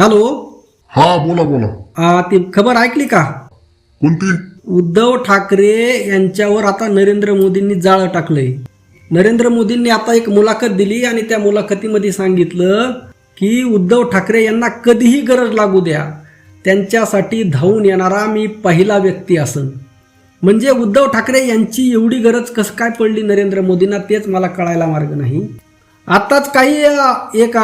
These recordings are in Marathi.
हॅलो हा बोला बोला. आ, ती खबर ऐकली का? कोणती? उद्धव ठाकरे यांच्यावर आता नरेंद्र मोदींनी जाळं टाकलंय. नरेंद्र मोदींनी आता एक मुलाखत दिली आणि त्या मुलाखतीमध्ये सांगितलं की उद्धव ठाकरे यांना कधीही गरज लागू द्या. त्यांच्यासाठी धावून येणारा मी पहिला व्यक्ती असन. म्हणजे उद्धव ठाकरे यांची एवढी गरज कसं काय पडली नरेंद्र मोदींना तेच मला कळायला मार्ग नाही. आताच काही एक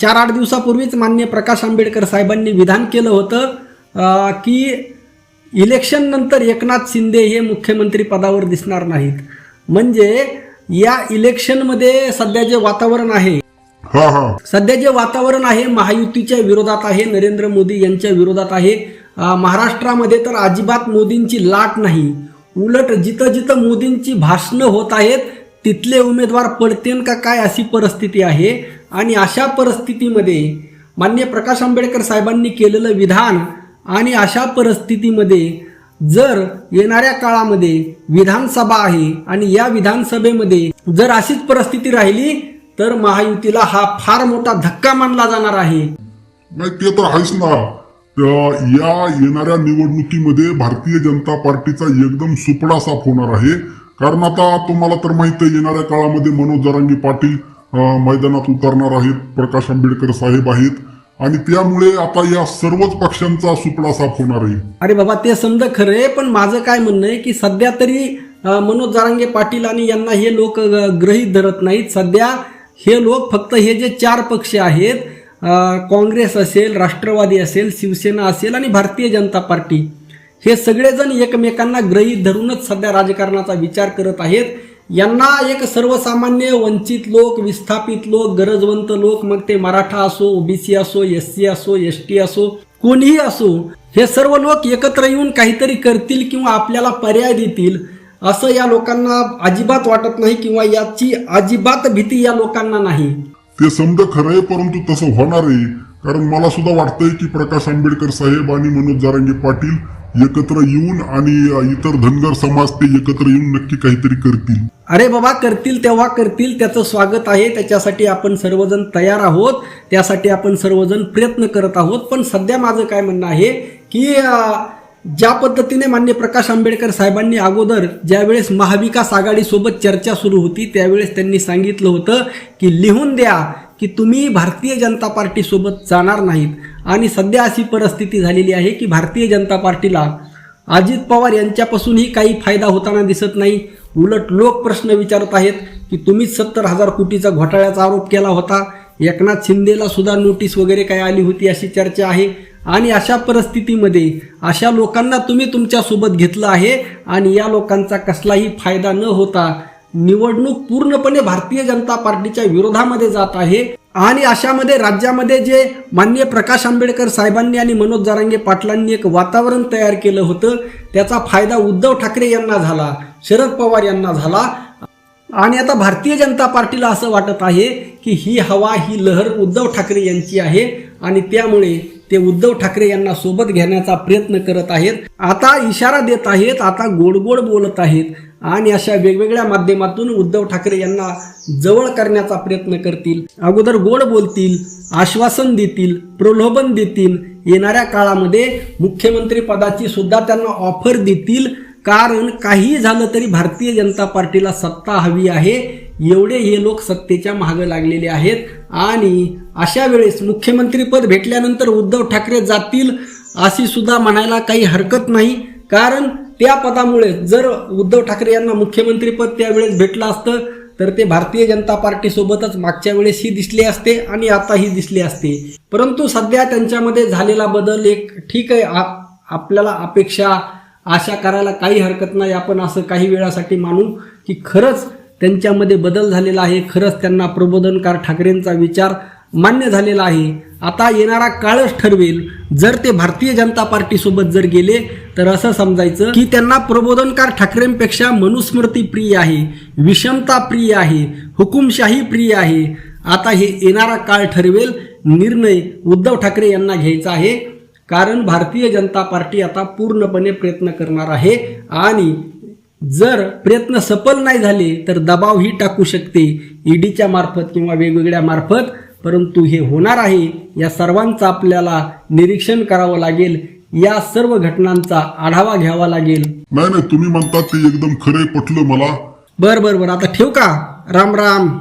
चार आठ दिवसापूर्वीच मान्य प्रकाश आंबेडकर साहेबांनी विधान केलं होतं की इलेक्शन नंतर एकनाथ शिंदे हे मुख्यमंत्री पदावर दिसणार नाहीत. म्हणजे या इलेक्शनमध्ये सध्या जे वातावरण आहे सध्या जे वातावरण आहे महायुतीच्या विरोधात आहे नरेंद्र मोदी यांच्या विरोधात आहे महाराष्ट्रामध्ये तर अजिबात मोदींची लाट नाही. उलट जिथं जिथं मोदींची भाषणं होत आहेत तिथले उमेदवार पडतेन का काय अशी परिस्थिती आहे? आणि अशा परिस्थितीमध्ये मान्य प्रकाश आंबेडकर साहेबांनी केलेलं विधान आणि अशा परिस्थितीमध्ये जर येणाऱ्या काळामध्ये विधानसभा आहे आणि या विधानसभेमध्ये जर अशीच परिस्थिती राहिली तर महायुतीला हा फार मोठा धक्का मानला जाणार आहे. नाही ते तर आहेच ना. या येणाऱ्या निवडणुकीमध्ये भारतीय जनता पार्टीचा एकदम सुपडा साफ होणार आहे. कारण आता तुम्हाला तर माहीत आहे येणाऱ्या काळामध्ये मनोज जरांगी पाटील मैदानात उतरणार आहेत प्रकाश आंबेडकर साहेब आहेत. आणि त्यामुळे आता या सर्वच पक्षांचा सुपडा साफ होणार आहे. अरे बाबा ते समजा खरे आहे पण माझं काय म्हणणं आहे की सध्या तरी मनोज जारांगे पाटील आणि यांना हे लोक ग्रहीत धरत नाहीत. सध्या हे लोक फक्त हे जे चार पक्ष आहेत काँग्रेस असेल राष्ट्रवादी असेल शिवसेना असेल आणि भारतीय जनता पार्टी. हे सगळेजण एकमेकांना ग्रहीत धरूनच सध्या राजकारणाचा विचार करत आहेत. यांना एक सर्वसामान्य वंचित लोक विस्थापित लोक गरजवंत लोक मग ते मराठा असो ओबीसी असो एस सी असो एस टी असो कोणीही असो हे सर्व लोक एकत्र येऊन काहीतरी करतील किंवा आपल्याला पर्याय देतील असं या लोकांना अजिबात वाटत नाही किंवा याची अजिबात भीती या लोकांना नाही. ते समजा खरं आहे परंतु तसं होणार आहे कारण मला सुद्धा वाटतंय की प्रकाश आंबेडकर साहेब आणि मनोज जारंगे पाटील एकत्र येऊन आणि इतर धनगर समाज ते एकत्र येऊन नक्की काहीतरी करतील. अरे बाबा करतील तेव्हा करतील त्याचं स्वागत आहे. त्याच्यासाठी आपण सर्वजण तयार आहोत. त्यासाठी आपण सर्वजण प्रयत्न करत आहोत. पण सध्या माझं काय म्हणणं आहे की ज्या पद्धतीने मान्य प्रकाश आंबेडकर साहेबांनी अगोदर ज्यावेळेस महाविकास आघाडीसोबत चर्चा सुरू होती त्यावेळेस त्यांनी सांगितलं होतं की लिहून द्या की तुम्ही भारतीय जनता पार्टीसोबत जाणार नाहीत. आणि सध्या अशी परिस्थिती झालेली आहे की भारतीय जनता पार्टीला अजित पवार यांच्यापासूनही काही फायदा होताना दिसत नाही. उलट लोक प्रश्न विचारत आहेत की तुम्हीच सत्तर हजार कोटीचा घोटाळ्याचा आरोप केला होता. एकनाथ शिंदेला सुद्धा नोटीस वगैरे काय आली होती अशी चर्चा आहे. आणि अशा परिस्थितीमध्ये अशा लोकांना तुम्ही तुमच्यासोबत घेतलं आहे आणि या लोकांचा कसलाही फायदा न होता निवडणूक पूर्णपणे भारतीय जनता पार्टीच्या विरोधामध्ये जात आहे. आणि अशामध्ये राज्यामध्ये जे माननीय प्रकाश आंबेडकर साहेबांनी आणि मनोज जारांगे पाटलांनी एक वातावरण तयार केलं होतं त्याचा फायदा उद्धव ठाकरे यांना झाला शरद पवार यांना झाला. आणि आता भारतीय जनता पार्टीला असं वाटत आहे की ही हवा ही लहर उद्धव ठाकरे यांची आहे आणि त्यामुळे ते उद्धव ठाकरे यांना सोबत घेण्याचा प्रयत्न करत आहेत. आता इशारा देत आहेत आता गोड गोड बोलत आहेत. आणि अशा वेगवेगळ्या माध्यमातून उद्धव ठाकरे यांना जवळ करण्याचा प्रयत्न करतील अगोदर गोड बोलतील आश्वासन देतील प्रलोभन देतील. येणाऱ्या काळामध्ये मुख्यमंत्री पदाची सुद्धा त्यांना ऑफर देतील. कारण काही झालं तरी भारतीय जनता पार्टीला सत्ता हवी आहे. एवढे हे लोक सत्तेच्या मागं लागलेले आहेत. आणि अशा वेळेस मुख्यमंत्रीपद भेटल्यानंतर उद्धव ठाकरे जातील अशी सुद्धा म्हणायला काही हरकत नाही. कारण त्या पदामुळे जर उद्धव ठाकरे यांना मुख्यमंत्रीपद त्यावेळेस भेटलं असतं तर ते भारतीय जनता पार्टीसोबतच मागच्या वेळेसही दिसले असते आणि आताही दिसले असते. परंतु सध्या त्यांच्यामध्ये झालेला बदल एक ठीक आहे आप- आपल्याला अपेक्षा आशा करायला काही हरकत नाही आपण असं काही वेळासाठी मानू की खरंच त्यांच्यामध्ये बदल झालेला आहे खरंच त्यांना प्रबोधनकार ठाकरेंचा विचार मान्य झालेला आहे. आता येणारा काळच ठरवेल. जर ते भारतीय जनता पार्टीसोबत जर गेले तर असं समजायचं की त्यांना प्रबोधनकार ठाकरेंपेक्षा मनुस्मृती प्रिय आहे विषमता प्रिय आहे हुकुमशाही प्रिय आहे. आता हे येणारा काळ ठरवेल निर्णय उद्धव ठाकरे यांना घ्यायचा आहे. कारण भारतीय जनता पार्टी आता पूर्णपणे प्रयत्न करणार आहे आणि जर प्रयत्न सफल नाही झाले तर दबावही टाकू शकते. ईडीच्या मार्फत किंवा वेगवेगळ्या मार्फत. परंतु हे होणार आहे. या सर्वांचं आपल्याला निरीक्षण करावं लागेल. या सर्व घटनांचा आढावा घ्यावा लागेल. नाही नाही तुम्ही म्हणतात ते एकदम खरे पटलं मला. बर बर बर. आता ठेव का? राम राम.